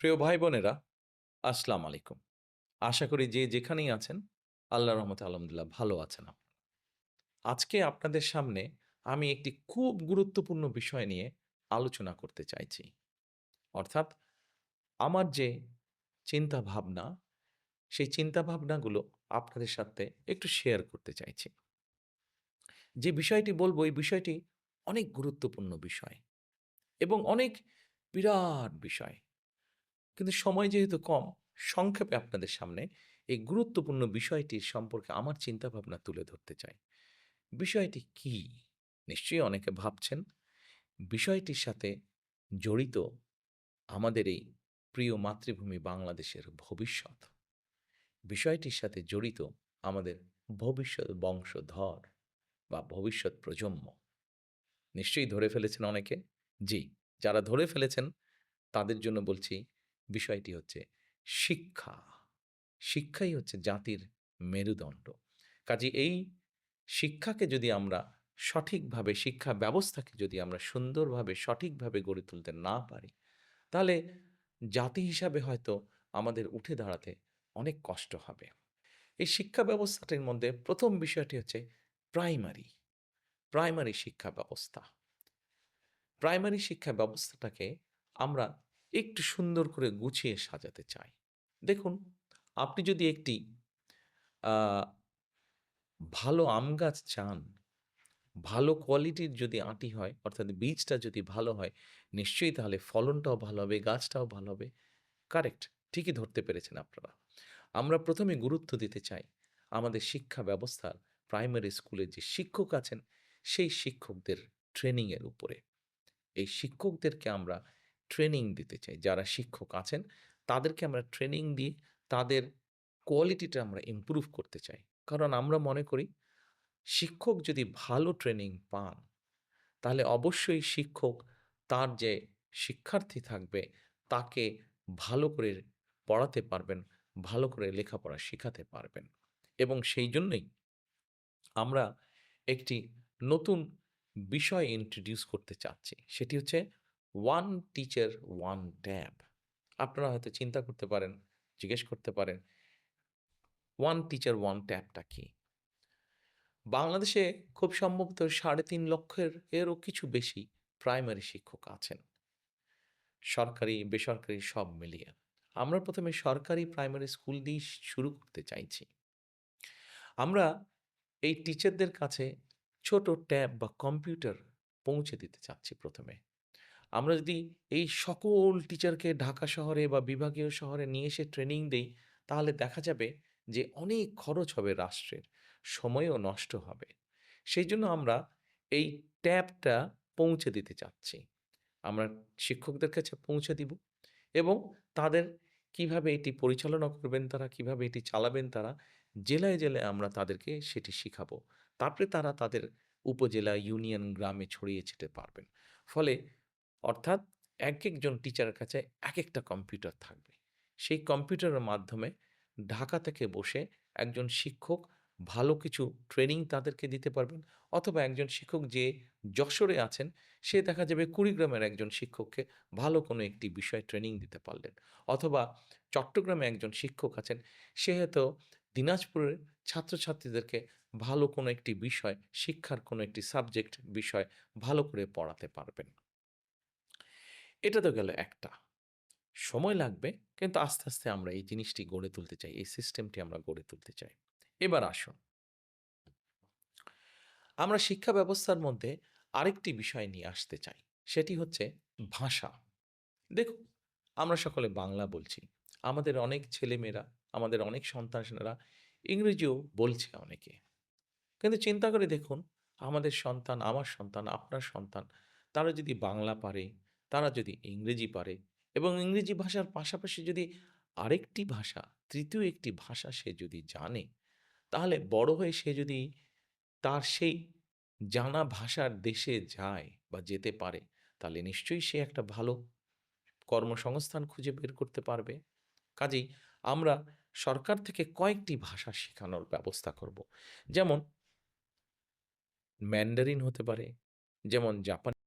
প্রিয় ভাই বোনেরা আসসালাম আলাইকুম। আশা করি যে যেখানেই আছেন আল্লাহ রহমতে আলহামদুলিল্লাহ ভালো আছেন। আজকে আপনাদের সামনে আমি একটি খুব গুরুত্বপূর্ণ বিষয় নিয়ে আলোচনা করতে চাইছি। অর্থাৎ আমার যে চিন্তা ভাবনা সেই চিন্তা ভাবনাগুলো আপনাদের সাথে একটু শেয়ার করতে চাইছি। যে বিষয়টি বলব, এই বিষয়টি অনেক গুরুত্বপূর্ণ বিষয় এবং অনেক বিরাট বিষয়। কিন্তু সময় যেহেতু কম, সংক্ষেপে আপনাদের সামনে এই গুরুত্বপূর্ণ বিষয়টির সম্পর্কে আমার চিন্তাভাবনা তুলে ধরতে চাই। বিষয়টি কি? নিশ্চয়ই অনেকে ভাবছেন। বিষয়টির সাথে জড়িত আমাদের এই প্রিয় মাতৃভূমি বাংলাদেশের ভবিষ্যৎ। বিষয়টির সাথে জড়িত আমাদের ভবিষ্যৎ বংশধর বা ভবিষ্যৎ প্রজন্ম। নিশ্চয়ই ধরে ফেলেছেন অনেকে। জি, যারা ধরে ফেলেছেন, তাদের জন্য বলছি বিষয়টি হচ্ছে শিক্ষা। শিক্ষাই হচ্ছে জাতির মেরুদণ্ড। কাজে এই শিক্ষাকে যদি আমরা সঠিকভাবে, শিক্ষা ব্যবস্থাকে যদি আমরা সুন্দরভাবে, সঠিকভাবে গড়ে তুলতে না পারি, তাহলে জাতি হিসাবে হয়তো আমাদের উঠে দাঁড়াতে অনেক কষ্ট হবে। এই শিক্ষা ব্যবস্থাটির মধ্যে প্রথম বিষয়টি হচ্ছে প্রাইমারি। প্রাইমারি শিক্ষা ব্যবস্থা। প্রাইমারি শিক্ষা ব্যবস্থাটাকে আমরা একটু সুন্দর করে গুছিয়ে সাজাতে চাই। দেখুন, আপনি যদি একটি ভালো আম গাছ চান, ভালো কোয়ালিটির যদি আঁটি হয়, অর্থাৎ বীজটা যদি ভালো হয়, নিশ্চয়ই তাহলে ফলনটাও ভালো হবে, গাছটাও ভালো হবে। কারেক্ট, ঠিকই ধরতে পেরেছেন আপনারা। আমরা প্রথমে গুরুত্ব দিতে চাই, আমাদের শিক্ষা ব্যবস্থার, প্রাইমারি স্কুলে যে শিক্ষক আছেন, সেই শিক্ষকদের ট্রেনিংয়ের উপরে। এই শিক্ষকদেরকে আমরা ট্রেনিং দিতে চাই। যারা শিক্ষক আছেন, তাদেরকে আমরা ট্রেনিং দিয়ে তাদের কোয়ালিটিটা আমরা ইমপ্রুভ করতে চাই। কারণ আমরা মনে করি, শিক্ষক যদি ভালো ট্রেনিং পান, তাহলে অবশ্যই শিক্ষক তার যে শিক্ষার্থী থাকবে, তাকে ভালো করে পড়াতে পারবেন, ভালো করে লেখাপড়া শেখাতে পারবেন। এবং সেই জন্যই আমরা একটি নতুন বিষয় ইন্ট্রোডিউস করতে চাচ্ছি। সেটি হচ্ছে ওয়ান টিচার ওয়ান ট্যাব আপনারা হয়তো চিন্তা করতে পারেন, জিজ্ঞেস করতে পারেন ওয়ান টিচার ওয়ান ট্যাবটা কি? বাংলাদেশে খুব সম্ভবত সাড়ে তিন লক্ষের এরও কিছু বেশি প্রাইমারি শিক্ষক আছেন। সরকারি, বেসরকারি সব মিলিয়ে। আমরা প্রথমে সরকারি প্রাইমারি স্কুল দিয়ে শুরু করতে চাইছি। আমরা এই টিচারদের কাছে ছোট ট্যাব বা কম্পিউটার পৌঁছে দিতে চাচ্ছি প্রথমে। আমরা যদি এই সকল টিচারকে ঢাকা শহরে বা বিভাগীয় শহরে নিয়ে এসে ট্রেনিং দেই, তাহলে দেখা যাবে যে অনেক খরচ হবে রাষ্ট্রের, সময়ও নষ্ট হবে। সেই জন্য আমরা এই ট্যাবটা পৌঁছে দিতে চাচ্ছি। আমরা শিক্ষকদের কাছে পৌঁছে দিব এবং তাদের কীভাবে এটি পরিচালনা করবেন তারা, কীভাবে এটি চালাবেন তারা, জেলায় জেলায় আমরা তাদেরকে সেটি শিখাবো। তারপরে তারা তাদের উপজেলা, ইউনিয়ন, গ্রামে ছড়িয়ে ছিটে পারবেন। ফলে অর্থাৎ এক একজন টিচারের কাছে এক একটা কম্পিউটার থাকবে। সেই কম্পিউটারের মাধ্যমে ঢাকা থেকে বসে একজন শিক্ষক ভালো কিছু ট্রেনিং তাদেরকে দিতে পারবেন অথবা একজন শিক্ষক যে যশোরে আছেন, সে দেখা যাবে কুড়িগ্রামের একজন শিক্ষককে ভালো কোনো একটি বিষয় ট্রেনিং দিতে পারলেন। অথবা চট্টগ্রামে একজন শিক্ষক আছেন, সে হয়তো দিনাজপুরের ছাত্রছাত্রীদেরকে ভালো কোনো একটি বিষয়, শিক্ষার কোনো একটি সাবজেক্ট বিষয় ভালো করে পড়াতে পারবেন। এটা তো গেল একটা। সময় লাগবে, কিন্তু আস্তে আস্তে আমরা এই জিনিসটি গড়ে তুলতে চাই, এই সিস্টেমটি আমরা গড়ে তুলতে চাই। এবার আসুন। আমরা শিক্ষা ব্যবস্থার মধ্যে আরেকটি বিষয় নিয়ে আসতে চাই, সেটি হচ্ছে ভাষা। দেখুন, আমরা সকলে বাংলা বলছি, আমাদের অনেক ছেলেমেয়েরা, আমাদের অনেক সন্তানরা ইংরেজিও বলছে অনেকে। কিন্তু চিন্তা করে দেখুন, আমাদের সন্তান, আমার সন্তান, আপনার সন্তান, তারা যদি বাংলা পারে তারা যদি ইংরেজি পারে এবং ইংরেজি ভাষার পাশাপাশি যদি আরেকটি ভাষা, তৃতীয় একটি ভাষা সে যদি জানে, তাহলে বড় হয়ে সে যদি তার সেই জানা ভাষার দেশে যায় বা যেতে পারে, তাহলে নিশ্চয়ই সে একটা ভালো কর্মসংস্থান খুঁজে বের করতে পারবে। কাজেই আমরা সরকার থেকে কয়েকটি ভাষা শেখানোর ব্যবস্থা করব। যেমন, ম্যান্ডারিন হতে পারে, যেমন জাপানি